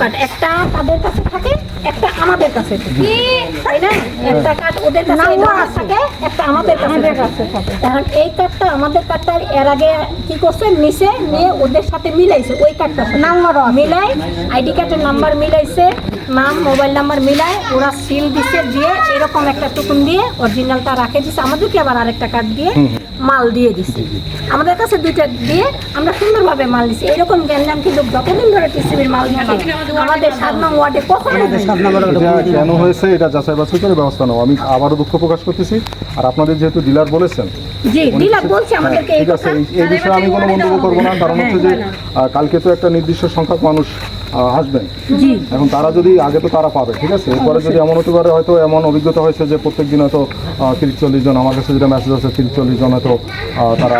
Card একটা তাদের কাছে থাকে একটা আমাদের কাছে থাকে। তাই না? একটা কার্ড ওদের কাছে থাকে একটা আমাদের কাছে থাকে। এই কার্ডটা আমাদের কার্ডটা এর আগে কি করছে? নিচে নিয়ে ওদের সাথে মিলাইছে। ওই কার্ডটা নাম্বার মিলাই আইডি কার্ডের নাম্বার মিলাইছে নাম মোবাইল নাম্বার মিলাই ওরা সিল দিছে দিয়ে এরকম একটা টুকুন দিয়ে অরিজিনালটা রাখে দিছে। আমাদেরকে আবার আরেকটা কার্ড দিয়ে মাল দিয়ে দিছে। আমাদের কাছে দুইটা দিয়ে আমরা সুন্দরভাবে মাল দিছি। এরকম গ্যাঞ্জাম কিন্তু যতদিন ধরে টিসিবির মাল দিচ্ছে আমাদের সাত নং ওয়ার্ডে কখনো এটা কেন হয়েছে? এটা যাচাই বাছাই করে ব্যবস্থা নেব আমি আবারও দুঃখ প্রকাশ করতেছি। আর আপনাদের যেহেতু ডিলার বলেছেন জি ডিলার বলছে হ্যাঁ, আমাদেরকে এই ঠিক আছে এই- এই বিষয়ে আমি কোনো মন্তব্য করব না। কারণ হচ্ছে যে কালকে তো একটা নির্দিষ্ট সংখ্যক মানুষ আহ, আসবেন এখন তারা যদি আগে তো তারা পাবে ঠিক আছে? এরপরে যদি এমন হতে পারে হয়তো এমন অভিজ্ঞতা হয়েছে যে প্রত্যেক দিন হয়তো তিরিশ চল্লিশ জন আমার কাছে যেটা মেসেজ আছে তিরিশ চল্লিশ জন হয়তো তারা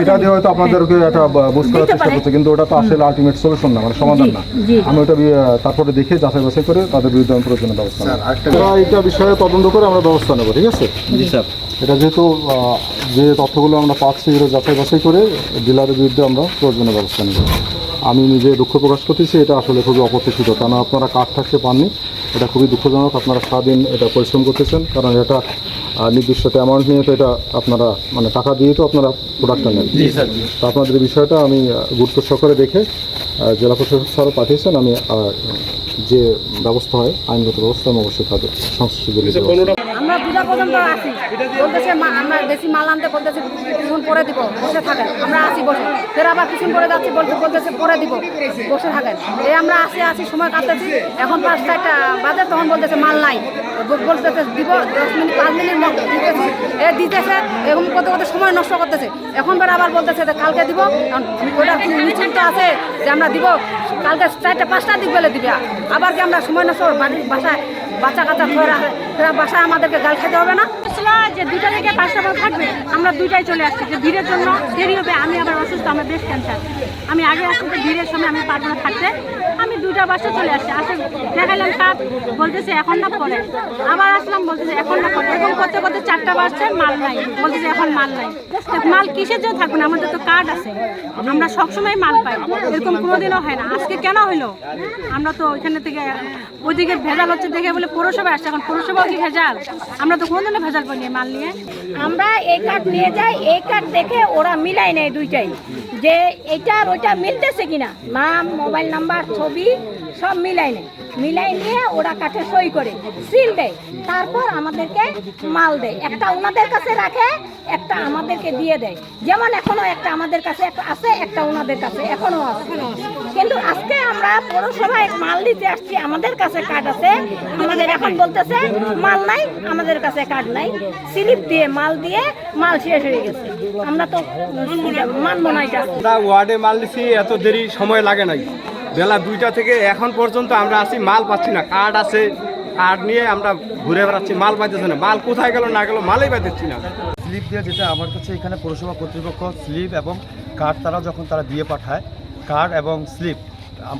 সেটা দিয়ে হয়তো আপনাদেরকে একটা বুঝ করার চেষ্টা করছে কিন্তু ওটা তো আসলে আলটিমেট সলিউশন না মানে সমাধান না। আমি ওটা তারপরে দেখে যাচাই বাছাই করে তাদের বিরুদ্ধে আমি প্রয়োজনীয় ব্যবস্থা নেব। এটা বিষয়ে তদন্ত করে আমরা ব্যবস্থা নেব ঠিক আছে? জি স্যার। এটা যেহেতু যে তথ্যগুলো আমরা পাচ্ছি এগুলো যাচাই বাছাই করে ডিলারের বিরুদ্ধে আমরা প্রয়োজনীয় ব্যবস্থা নেব। আমি নিজে দুঃখ প্রকাশ করতেছি এটা আসলে খুবই অপ্রত্যাশিত। কারণ আপনারা কাঠ থাকতে পাননি এটা খুবই দুঃখজনক। আপনারা সারাদিন এটা পরিশ্রম করতেছেন কারণ এটা নির্দিষ্ট অ্যামাউন্ট নিয়ে তো এটা আপনারা মানে টাকা দিয়ে তো আপনারা প্রোডাক্টটা নেন। তো আপনাদের এই বিষয়টা আমি গুরুত্ব সহকারে দেখে জেলা প্রশাসক স্যারও পাঠিয়েছেন আমি যে ব্যবস্থা হয় আইনগত ব্যবস্থা আমি অবশ্যই তাদের সংশ্লিষ্ট আমরা দুটা পর্যন্ত আছি। বলতেছে আমরা বেশি মাল আনতে বলতেছে, কিছুক্ষণ পরে দিব, বসে থাকেন। আমরা আসি বসে। ফের আবার কিছুক্ষণ পরে যাচ্ছি বলতে বলতেছে, পরে দিব, বসে থাকেন। এই আমরা আসি আসি সময় কাটতেছি। এখন পাঁচ চারটা বাজে, তখন বলতেছে, মাল নাই। বলতেছে, দিব, দশ মিনিট, পাঁচ মিনিট দিতেছে। এ দিতেছে এরকম করতে করতে সময় নষ্ট করতেছে। এখন পরে আবার বলতেছে যে, কালকে দিব ওটা আছে যে আমরা দিব? কালকে চারটা পাঁচটার দিক বেলে দিবে। আবার কি আমরা সময় নষ্ট? বাড়ির বাসায় বাচ্চা কাচ্চা ধরা তারা বাসায় আমাদেরকে গাল খেতে হবে না। যে দুইটা থেকে পাঁচটা পর্যন্ত থাকবে, আমরা দুইটাই চলে আসছি। যে ভিড়ের জন্য দেরি হবে, আমি আবার অসুস্থ, আমার বেশ ক্যান্সার আমি আগে আসছি ভিড়ের সময় আমি পারব না থাকতে। দুইটা বাসে চলে আসছি। আসে দেখাইলাম কাপ বলতেছে এখন না পরে। আবার আসলাম, বলতেছে এখন না পরে। এরকম করতে করতে চারটা বাজছে মাল নাই। বলতেছে এখন মাল নাই। মাল কিসের জন্য থাকবে না? আমাদের তো কার্ড আছে। আমরা সবসময় মাল পাই। এরকম কোনোদিনও হয় না। আজকে কেন হইল? আমরা তো ওইখানে থেকে, ওইদিকে ভেজাল হচ্ছে দেখে বলে পৌরসভায় আসছে। এখন পৌরসভাও কি ভেজাল? আমরা তো কোনোদিনও ভেজাল পাইনি মাল নিয়ে। আমরা এই কার্ড নিয়ে যাই। এই কার্ড দেখে ওরা মিলাই নেয় দুইটাই। যে এটা আর ওইটা মিলতেছে কিনা? নাম মোবাইল নাম্বার ছবি সব মিলাই নেয়। মিলাই নিয়ে ওরা কাঠে সই করে, সিল দেয়। তারপর আমাদেরকে মাল দেয়। একটা ওনাদের কাছে রাখে, একটা আমাদেরকে দিয়ে দেয়। যেমন এখনও একটা আমাদের কাছে একটা আছে, একটা ওনাদের কাছে এখনও আছে। কিন্তু আজকে আমরা পৌরসভায় মাল দিতে আসছি, আমাদের কাছে কার্ড আছে। আমাদের এখন বলতেছে, মাল নাই, আমাদের কাছে কার্ড নাই। স্লিপ দিয়ে, মাল দিয়ে মাল শেষ হয়ে গেছে। আমরা তো মানবো না এটা। ওয়ার্ডে মাল নিছি এত দেরি সময় লাগে নাই। বেলা দুইটা থেকে এখন পর্যন্ত আমরা আসি মাল পাচ্ছি না। কার্ড আছে, কার্ড নিয়ে আমরা ঘুরে বেড়াচ্ছি, মাল পাইতেছে না। মাল কোথায় গেল, না গেল, মালই পাইতেছি না। স্লিপ দিয়ে যেটা আমার কাছে এখানে পৌরসভা কর্তৃপক্ষ স্লিপ এবং কার্ড তারা যখন তারা দিয়ে পাঠায়, কার্ড এবং স্লিপ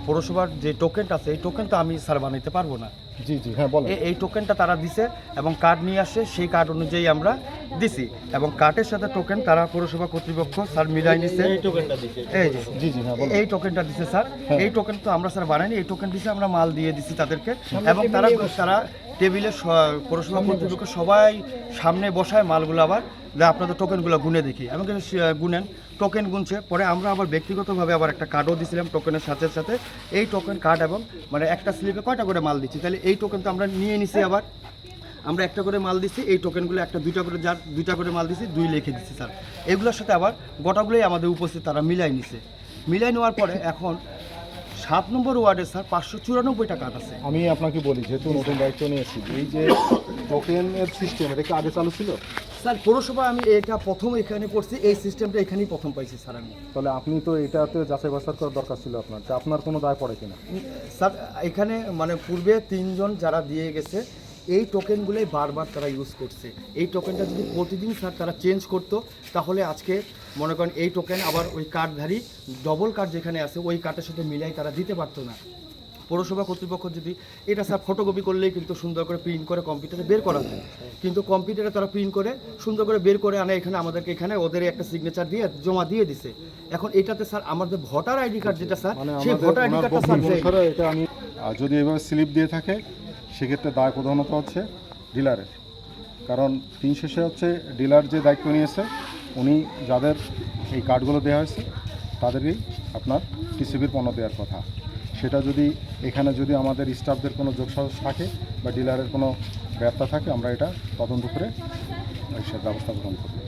পৌরসভার যে টোকেনটা আছে, এই টোকেনটা আমি স্যার বানাইতে পারব না। জি জি হ্যাঁ বলো এই টোকেনটা তারা দিছে এবং কার্ড নিয়ে আসে সেই কার্ড অনুযায়ী আমরা দিছি। এবং কার্ডের সাথে টোকেন তারা পৌরসভা কর্তৃপক্ষ স্যার মিলাই নিছে। এই টোকেনটা দিছে। এই যে জি জি হ্যাঁ বলো এই টোকেনটা দিছে স্যার। এই টোকেন তো আমরা স্যার বানাইনি এই টোকেন দিছে আমরা মাল দিয়ে দিছি তাদেরকে। এবং তারা তারা টেবিলে স- পৌরসভা কর্তৃপক্ষ সবাই সামনে বসায় মালগুলো আবার, যে আপনাদের টোকেনগুলো গুনে দেখি। এবং গুনেন টোকেন গুনছে, পরে আমরা আবার ব্যক্তিগতভাবে আবার একটা কার্ডও দিছিলাম টোকেনের সাথে সাথে। এই টোকেন কার্ড এবং মানে একটা স্লিপে কয়টা করে মাল দিচ্ছি? তাহলে এই টোকেন তো আমরা নিয়ে নিছি আবার। আমরা একটা করে মাল দিচ্ছি এই টোকেনগুলো একটা, দুইটা করে যার, দুইটা করে মাল দিচ্ছি দুই লিখে দিচ্ছি স্যার। এগুলোর সাথে আবার গোটাগুলোই আমাদের উপস্থিত, তারা মিলাই নিছে। মিলাই নেওয়ার পরে এখন সাত নম্বর ওয়ার্ডে স্যার পাঁচশো চুরানব্বইটা কার্ড আছে। আমি আপনাকে বলি যেহেতু নতুন দায়িত্ব নিয়েছি এই যে টোকেনের সিস্টেম এটা কি আগে চালু ছিল? স্যার পৌরসভা আমি এটা প্রথম এখানে করছি এই সিস্টেমটা এখানেই প্রথম পাইছি স্যার আমি। তাহলে আপনি তো এটাতে যাচাই বাছাই করার দরকার ছিল আপনার যে আপনার কোনো দায় পড়ে কিনা? স্যার এখানে মানে পূর্বে তিনজন যারা দিয়ে গেছে এই টোকেনগুলোই বারবার তারা ইউজ করছে। এই টোকেনটা যদি প্রতিদিন স্যার তারা চেঞ্জ করতো তাহলে আজকে মনে করেন এই টোকেন আবার ওই কার্ডধারী ডবল কার্ড যেখানে আছে ওই কার্ডের সাথে মিলাই তারা দিতে পারতো না। পৌরসভা কর্তৃপক্ষ যদি এটা স্যার ফটোকপি করলেই কিন্তু সুন্দর করে প্রিন্ট করে কম্পিউটারে বের করা যায় কিন্তু কম্পিউটারে তারা প্রিন্ট করে সুন্দর করে বের করে আনে এখানে আমাদেরকে এখানে ওদের একটা সিগনেচার দিয়ে জমা দিয়ে দিছে। এখন এটাতে স্যার আমাদের ভোটার আইডি কার্ড যেটা স্যার মানে সেই ভোটার আইডি কার্ডটা স্যার যদি এভাবে স্লিপ দিয়ে থাকে সেক্ষেত্রে দায় প্রধানত হচ্ছে ডিলারের। কারণ দিন শেষে হচ্ছে ডিলার যে দায়িত্ব নিয়েছে, উনি যাদের এই কার্ডগুলো দেওয়া হয়েছে তাদেরই আপনার টিসিবির পণ্য দেওয়ার কথা। সেটা যদি এখানে যদি আমাদের স্টাফদের কোনো যোগসাহস থাকে বা ডিলারের কোনো ব্যর্থা থাকে, আমরা এটা তদন্ত করে ব্যবস্থা গ্রহণ করব।